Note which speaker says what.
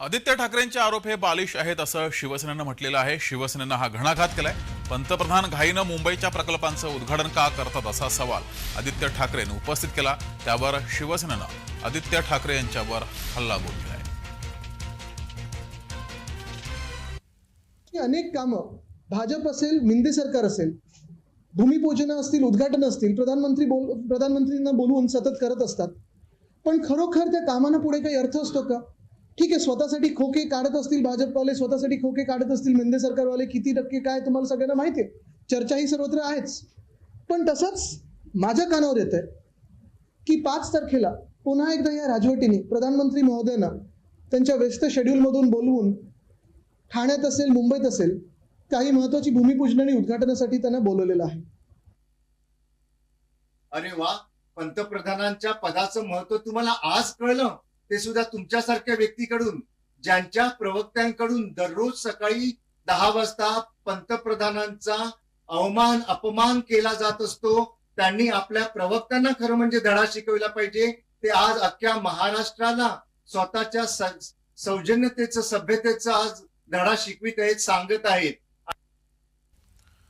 Speaker 1: आदित्य ठाकरेंचे आरोप हे बालिश आहेत असं शिवसेनेनं म्हटलेलं आहे. शिवसेनेनं हा घणाघात केलाय. पंतप्रधान घाईनं मुंबईच्या प्रकल्पांचं उद्घाटन का करतात असा सवाल आदित्य ठाकरेंनी उपस्थित केला. त्यावर शिवसेनेनं आदित्य ठाकरे यांच्यावर हल्लाबोल केलाय
Speaker 2: अनेक कामं भाजप असेल मिंदे सरकार असेल भूमिपूजन असतील उद्घाटन असतील प्रधानमंत्री बोल प्रधानमंत्रींना बोलवून सतत करत असतात. पण खरोखर त्या कामांना पुढे काही अर्थ असतो का? ठीक आहे स्वतःसाठी खोके काढत असतील भाजपवाले स्वतःसाठी खोके काढत असतील मेंदे सरकारवाले किती टक्के काय तुम्हाला सगळ्यांना माहिती आहे? चर्चा ही सर्वत्र आहेच. पण तसंच माझ्या कानावर येत आहे की पाच तारखेला पुन्हा एकदा या राजवटीने प्रधानमंत्री महोदयांना त्यांच्या व्यस्त शेड्यूलमधून बोलवून ठाण्यात असेल मुंबईत असेल काही महत्वाची भूमिपूजन आणि उद्घाटनासाठी त्यांना बोलवलेलं आहे.
Speaker 3: अरे वा पंतप्रधानांच्या पदाचं महत्त्व तुम्हाला आज कळलं. ते सुद्धा तुमच्यासारख्या व्यक्तीकडून ज्यांच्या प्रवक्त्यांकडून दररोज सकाळी दहा वाजता पंतप्रधानांचा अवमान अपमान केला जात असतो त्यांनी आपल्या प्रवक्त्यांना खरं म्हणजे धडा शिकवला पाहिजे. ते आज अख्ख्या महाराष्ट्राला स्वतःच्या सौजन्यतेचं सभ्यतेचं आज धडा शिकवित आहेत सांगत आहेत.